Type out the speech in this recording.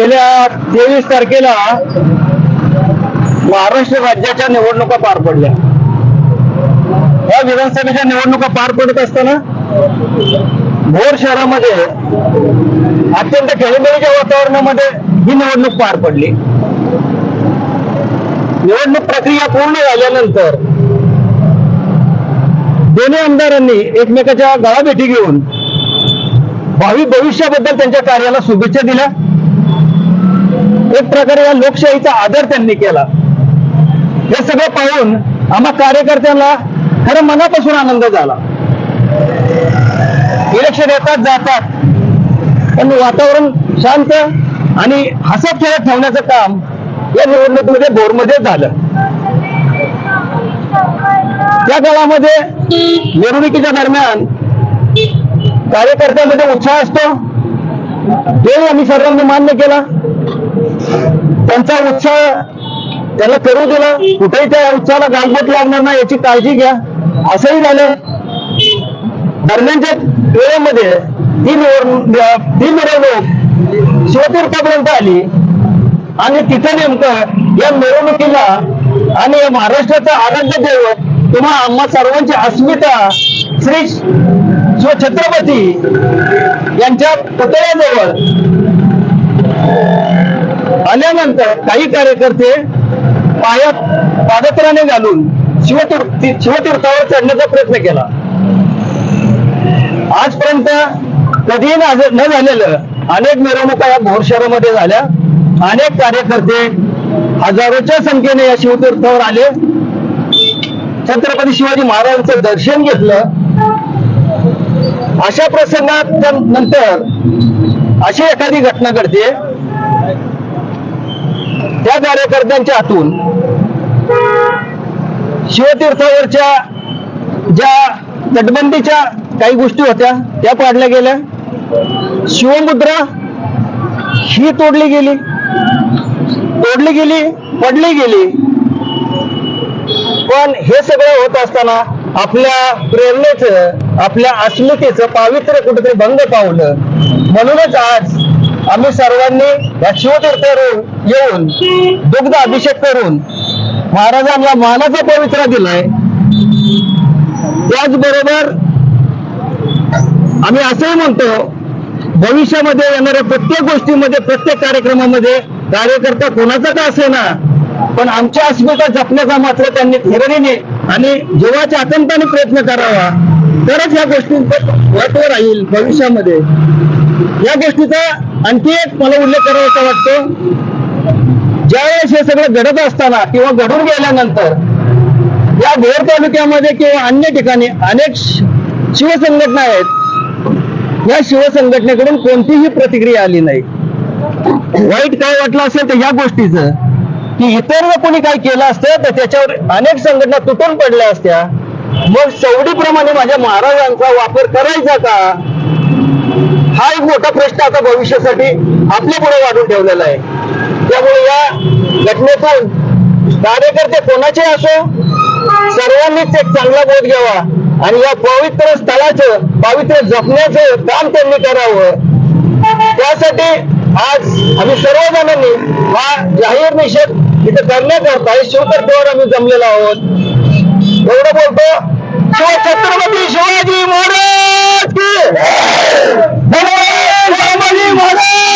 गेल्या तेवीस तारखेला महाराष्ट्र राज्याच्या निवडणुका पार पडल्या. या विधानसभेच्या निवडणुका पार पडत असताना भोर शहरामध्ये अत्यंत खेळीमेळीच्या वातावरणामध्ये ही निवडणूक पार पडली. निवडणूक प्रक्रिया पूर्ण झाल्यानंतर दोन्ही आमदारांनी एकमेकाच्या गळाभेटी घेऊन भावी भविष्याबद्दल त्यांच्या कार्याला शुभेच्छा दिल्या. एक प्रकारे या लोकशाहीचा आदर त्यांनी केला. हे सगळं पाहून आम्हा कार्यकर्त्यांना खरं मनापासून आनंद झाला. इलेक्शन येतात जातात. पण वातावरण शांत आणि हसत खेळत ठेवण्याचं काम या निवडणुकीमध्ये बोरमध्ये झालं. त्या काळामध्ये निवडणुकीच्या दरम्यान कार्यकर्त्यांमध्ये उत्साह असतो. ते आम्ही सर्वांनी मान्य केला. त्यांचा उत्साह त्याला करू दिला. कुठेही त्या उत्साहाला गालबोट लागणार नाही याची काळजी घ्या. असंही झालं. दरम्यानच्या वेळेमध्ये तीन तीन मिरवणूक शिवतीर्थापर्यंत आली. आणि तिथं नेमकं या मिरवणुकीला आणि महाराष्ट्राचा महाराष्ट्राचं आराध्य दैवत किंवा आम्हा सर्वांची अस्मिता श्री शिव छत्रपती यांच्या पुतळ्याजवळ आल्यानंतर काही कार्यकर्ते पायात पादत्राने घालून शिवतीर्थी शिवतीर्थावर चढण्याचा प्रयत्न केला. आजपर्यंत कधीही न झालेलं अनेक मिरवणुका या भोर शहरामध्ये झाल्या. अनेक कार्यकर्ते हजारोच्या संख्येने या शिवतीर्थावर आले. छत्रपती शिवाजी महाराजांचं दर्शन घेतलं. अशा प्रसंगात नंतर अशी एखादी घटना घडते. त्या कार्यकर्त्यांच्या हातून शिवतीर्थावरच्या ज्या तटबंदीच्या काही गोष्टी होत्या त्या पाडल्या गेल्या. शिवमुद्रा ही तोडली गेली. तोडली गेली पडली गेली. पण हे सगळं होत असताना आपल्या प्रेरणेचं आपल्या अस्मितेचं पावित्र्य कुठेतरी भंग पावलं. म्हणूनच आज आम्ही सर्वांनी या शिवतीर्थावर येऊन दुग्ध अभिषेक करून महाराजांना मानाचा पवित्रा दिलाय. त्याचबरोबर आम्ही असंही म्हणतो भविष्यामध्ये येणाऱ्या प्रत्येक गोष्टीमध्ये प्रत्येक कार्यक्रमामध्ये कार्यकर्ता कोणाचा का असेना पण आमच्या अस्मिता जपण्याचा मात्र त्यांनी धीरणीने आणि जीवाच्या आतंकाने प्रयत्न करावा. तरच या गोष्टींचं महत्त्व राहील भविष्यामध्ये. या गोष्टीचा आणखी एक मला उल्लेख करावासा वाटतो. ज्यावेळेस हे सगळं घडत असताना किंवा घडून गेल्यानंतर या भोर तालुक्यामध्ये किंवा अन्य ठिकाणी अनेक शिवसंघटना आहेत. या शिवसंघटनेकडून कोणतीही प्रतिक्रिया आली नाही. वाईट काय वाटलं असेल तर ह्या गोष्टीचं की इतर कोणी काय केलं असतं तर त्याच्यावर अनेक संघटना तुटून पडल्या असत्या. मग सवडीप्रमाणे माझ्या महाराजांचा वापर करायचा का? हा एक मोठा प्रश्न आता भविष्यासाठी आपल्या पुढे वाढून ठेवलेला आहे. त्यामुळे या घटनेतून कार्यकर्ते कोणाचे असो सर्वांनीच एक चांगला बोध घ्यावा आणि या पवित्र स्थळाचं पावित्र्य जपण्याचं काम त्यांनी करावं. त्यासाठी आज आम्ही सर्वजणांनी हा जाहीर निषेध इथे करण्याकरता हे शिवतर्फावर आम्ही जमलेलो आहोत. एवढं बोलतो? शिवाय छत्रपती शिवाजी महाराज महाराज